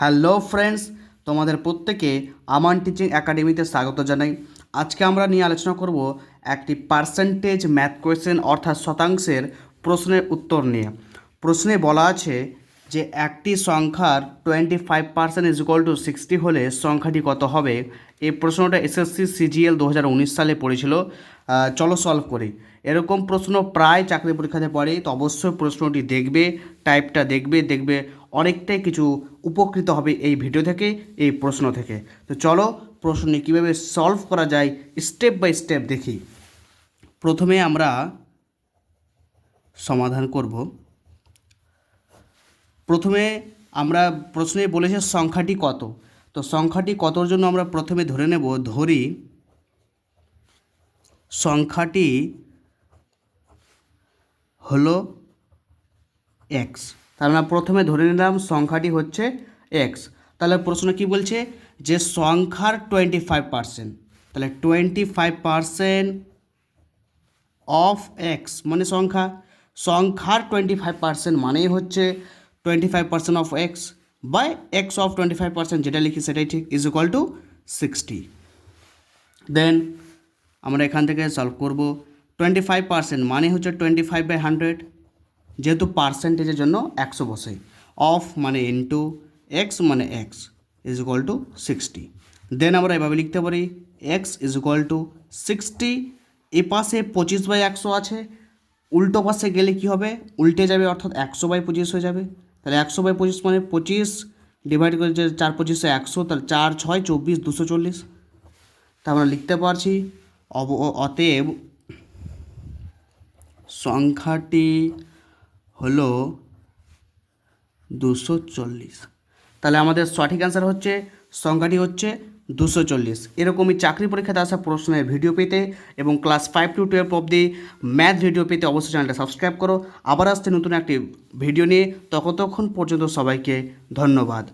Hello friends, তোমাদের প্রত্যেকে আমান teaching একাডেমিতে স্বাগত জানাই। আজকে আমরা নিয়ে আলোচনা করব একটি পার্সেন্টেজ ম্যাথ কোয়েশ্চেন অর্থাৎ শতাংশের প্রশ্নের উত্তর নিয়ে। প্রশ্নে বলা আছে যে একটি সংখ্যার twenty five percent is equal to sixty হলে সংখ্যাটি কত হবে? এই প্রশ্নটা এসএসসি সিজিএল দু হাজার উনিশ সালে পড়েছিল। চলো সলভ করি। এরকম প্রশ্ন প্রায় চাকরি পরীক্ষাতে পড়ে তো অবশ্যই প্রশ্নটি দেখবে টাইপটা দেখবে দেখবে অনেকটাই কিছু উপকৃত হবে এই ভিডিও থেকে, এই প্রশ্ন থেকে। তো চলো প্রশ্নটি কীভাবে সলভ করা যায় স্টেপ বাই স্টেপ দেখি। প্রথমে আমরা সমাধান করব। প্রথমে আমরা প্রশ্নে বলেছে সংখ্যাটি কত? তো সংখ্যাটি কতর জন্য আমরা প্রথমে ধরে নেব? ধরি সংখ্যাটি হলো এক্স আমরা প্রথমে ধরে নিলাম সংখ্যাটি হচ্ছে এক্স তাহলে প্রশ্ন কি বলছে? যে সংখ্যার টোয়েন্টি ফাইভ পার্সেন্ট তাহলে twenty five percent of x মানে সংখ্যা। সংখ্যার টোয়েন্টি ফাইভ পার্সেন্ট মানেই হচ্ছে twenty five percent of x by x of twenty five percent যেটা লিখি সেটাই ঠিক is equal to sixty then আমরা এখান থেকে সলভ করব। টোয়েন্টি ফাইভ পার্সেন্ট মানে হচ্ছে টোয়েন্টি ফাইভ বাই হান্ড্রেড যেহেতু পার্সেন্টেজের জন্য একশো বসে। অফ মানে ইন্টু এক্স মানে x is equal to sixty then আমরা এভাবে লিখতে পারি x is equal to sixty এ পাশে পঁচিশ বাই একশো আছে, উল্টো পাশে গেলে কি হবে? উল্টে যাবে অর্থাৎ একশো বাই পঁচিশ হয়ে যাবে। তাহলে একশো বাই পঁচিশ মানে পঁচিশ ডিভাইড করে যে চার পঁচিশে একশো, তাহলে চার ছয় চব্বিশ দুশো চল্লিশ। তা আমরা লিখতে পারছি, অব অতএব সংখ্যাটি হলো দুশো চল্লিশ। তাহলে আমাদের সঠিক অ্যান্সার হচ্ছে সংখ্যাটি হচ্ছে দুশো চল্লিশ। এরকমই চাকরি পরীক্ষাতে আসা প্রশ্নের ভিডিও পেতে এবং ক্লাস ফাইভ টু টুয়েলভ অবধি ম্যাথ ভিডিও পেতে অবশ্যই চ্যানেলটা সাবস্ক্রাইব করো। আবার আসতে নতুন একটি ভিডিও নিয়ে। ততক্ষণ পর্যন্ত সবাইকে ধন্যবাদ।